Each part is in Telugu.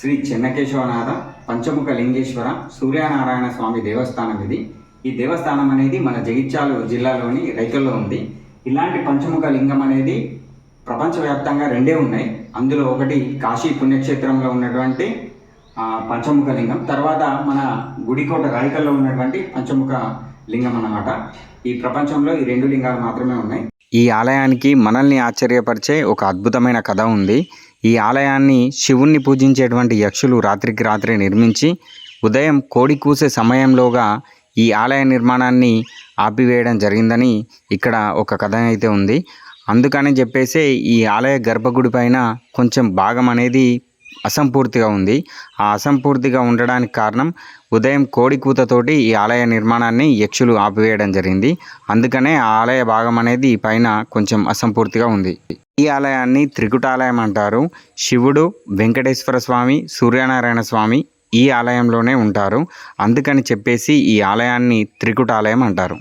శ్రీ చెన్నకేశవనాథ పంచముఖ లింగేశ్వర సూర్యనారాయణ స్వామి దేవస్థానం ఇది. ఈ దేవస్థానం అనేది మన జగిత్యాల జిల్లాలోని రైతుల్లో ఉంది. ఇలాంటి పంచముఖ లింగం అనేది ప్రపంచవ్యాప్తంగా రెండే ఉన్నాయి. అందులో ఒకటి కాశీ పుణ్యక్షేత్రంలో ఉన్నటువంటి పంచముఖ లింగం. తర్వాత మన గుడికోట రాయికల్లో ఉన్నటువంటి పంచముఖ లింగం అన్నమాట. ఈ ప్రపంచంలో ఈ రెండు లింగాలు మాత్రమే ఉన్నాయి. ఈ ఆలయానికి మనల్ని ఆశ్చర్యపరిచే ఒక అద్భుతమైన కథ ఉంది. ఈ ఆలయాన్ని శివుణ్ణి పూజించేటువంటి యక్షులు రాత్రికి రాత్రి నిర్మించి ఉదయం కోడి కూసే సమయంలోగా ఈ ఆలయ నిర్మాణాన్ని ఆపివేయడం జరిగిందని ఇక్కడ ఒక కథ అయితే ఉంది. అందుకని చెప్పేసి ఈ ఆలయ గర్భగుడి పైన కొంచెం భాగం అనేది అసంపూర్తిగా ఉంది. ఆ అసంపూర్తిగా ఉండడానికి కారణం ఉదయం కోడి కూతతోటి ఈ ఆలయ నిర్మాణాన్ని యక్షులు ఆపివేయడం జరిగింది. అందుకనే ఆ ఆలయ భాగం అనేది పైన కొంచెం అసంపూర్తిగా ఉంది. ఈ ఆలయాన్ని త్రికుటాలయం అంటారు. శివుడు వెంకటేశ్వర స్వామి సూర్యనారాయణ స్వామి ఈ ఆలయంలోనే ఉంటారు. అందుకని చెప్పేసి ఈ ఆలయాన్ని త్రికుటాలయం అంటారు.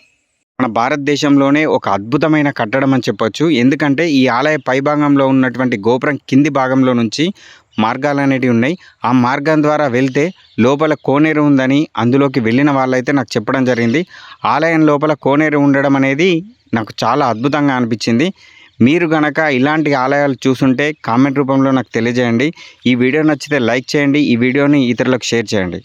మన భారతదేశంలోనే ఒక అద్భుతమైన కట్టడం అని చెప్పొచ్చు. ఎందుకంటే ఈ ఆలయ పైభాగంలో ఉన్నటువంటి గోపురం కింది భాగంలో నుంచి మార్గాలు అనేటివి ఉన్నాయి. ఆ మార్గం ద్వారా వెళ్తే లోపల కోనేరు ఉందని అందులోకి వెళ్ళిన వాళ్ళైతే నాకు చెప్పడం జరిగింది. ఆలయం లోపల కోనేరు ఉండడం అనేది నాకు చాలా అద్భుతంగా అనిపించింది. మీరు గనక ఇలాంటి ఆలయాలు చూసుంటే కామెంట్ రూపంలో నాకు తెలియజేయండి. ఈ వీడియో నచ్చితే లైక్ చేయండి. ఈ వీడియోని ఇతరులకు షేర్ చేయండి.